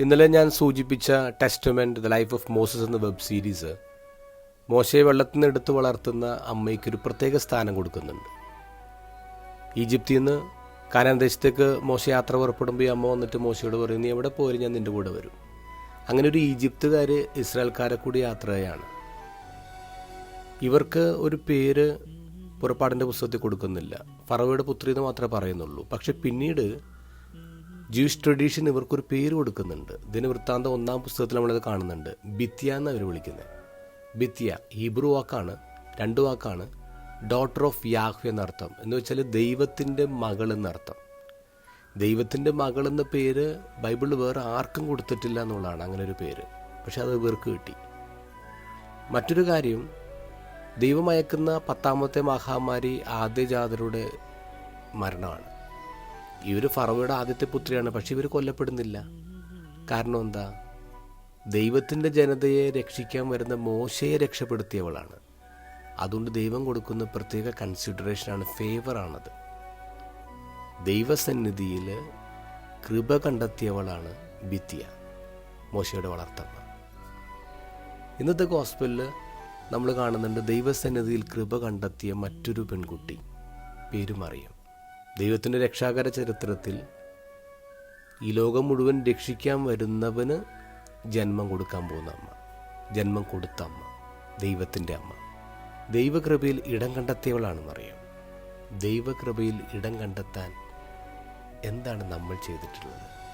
ഇന്നലെ ഞാൻ സൂചിപ്പിച്ച testament the life of Moses എന്ന വെബ് സീരീസ് മോശയെ വെള്ളത്തിൽ നിന്ന് എടുത്തു വളർത്തുന്ന അമ്മയ്ക്കൊരു പ്രത്യേക സ്ഥാനം കൊടുക്കുന്നുണ്ട്. ഈജിപ്തിൽ നിന്ന് കാനാൻ ദേശത്തേക്ക് മോശ യാത്ര പുറപ്പെടുമ്പോൾ ഈ അമ്മ വന്നിട്ട് മോശയോട് പറയും നീ എവിടെ പോയി ഞാൻ നിന്റെ കൂടെ വരും. അങ്ങനെ ഒരു ഈജിപ്തുകാർ ഇസ്രായേൽക്കാരെ കൂടി യാത്രയാണ്. ഇവർക്ക് ഒരു പേര് പുറപ്പാടിന്റെ പുസ്തകത്തിൽ കൊടുക്കുന്നില്ല. ഫറവയുടെ പുത്രി എന്ന് മാത്രമേ പറയുന്നുള്ളൂ. പക്ഷെ പിന്നീട് ജൂയിഷ് ട്രഡീഷൻ ഇവർക്കൊരു പേര് കൊടുക്കുന്നുണ്ട്. ദിനവൃത്താന്തം ഒന്നാം പുസ്തകത്തിൽ നമ്മളത് കാണുന്നുണ്ട്. ബിത്യ എന്ന് അവർ വിളിക്കുന്നത് ബിത്യ ഹീബ്രു വാക്കാണ് രണ്ട് വാക്കാണ്. ഡോട്ടർ ഓഫ് യാഹ് എന്നർത്ഥം എന്ന് വെച്ചാൽ ദൈവത്തിന്റെ മകൾ എന്നർത്ഥം ദൈവത്തിന്റെ മകൾ എന്ന പേര് ബൈബിളിൽ വേറെ ആർക്കും കൊടുത്തിട്ടില്ല എന്നുള്ളതാണ് അങ്ങനെ ഒരു പേര്. പക്ഷെ അത് ഇവർക്ക് കിട്ടി. മറ്റൊരു കാര്യം ദൈവമയക്കുന്ന പത്താമത്തെ മഹാമാരി ആദ്യജാതരുടെ മരണമാണ്. ഇവർ ഫറവയുടെ ആദ്യത്തെ പുത്രിയാണ് പക്ഷെ ഇവർ കൊല്ലപ്പെടുന്നില്ല. കാരണം എന്താ? ദൈവത്തിന്റെ ജനതയെ രക്ഷിക്കാൻ വരുന്ന മോശയെ രക്ഷപ്പെടുത്തിയവളാണ്. അതുകൊണ്ട് ദൈവം കൊടുക്കുന്ന പ്രത്യേക കൺസിഡറേഷനാണ് ഫേവറാണത് ദൈവസന്നിധിയിൽ കൃപ കണ്ടെത്തിയവളാണ് ബിത്തിയ മോശയുടെ വളർത്തമ്മ. ഇന്നത്തെ ഗോസ്പലിൽ നമ്മൾ കാണുന്നുണ്ട് ദൈവസന്നിധിയിൽ കൃപ കണ്ടെത്തിയ മറ്റൊരു പെൺകുട്ടി പേരുമറിയും ദൈവത്തിന്റെ രക്ഷാകര ചരിത്രത്തിൽ ഈ ലോകം മുഴുവൻ രക്ഷിക്കാൻ വരുന്നവന് ജന്മം കൊടുക്കാൻ പോകുന്ന അമ്മ. ജന്മം കൊടുത്ത അമ്മ. ദൈവത്തിന്റെ അമ്മ. ദൈവകൃപയിൽ ഇടം കണ്ടെത്തിയവളാണ് മറിയം. ദൈവകൃപയിൽ ഇടം കണ്ടെത്താൻ എന്താണ് നമ്മൾ ചെയ്തിട്ടുള്ളത്?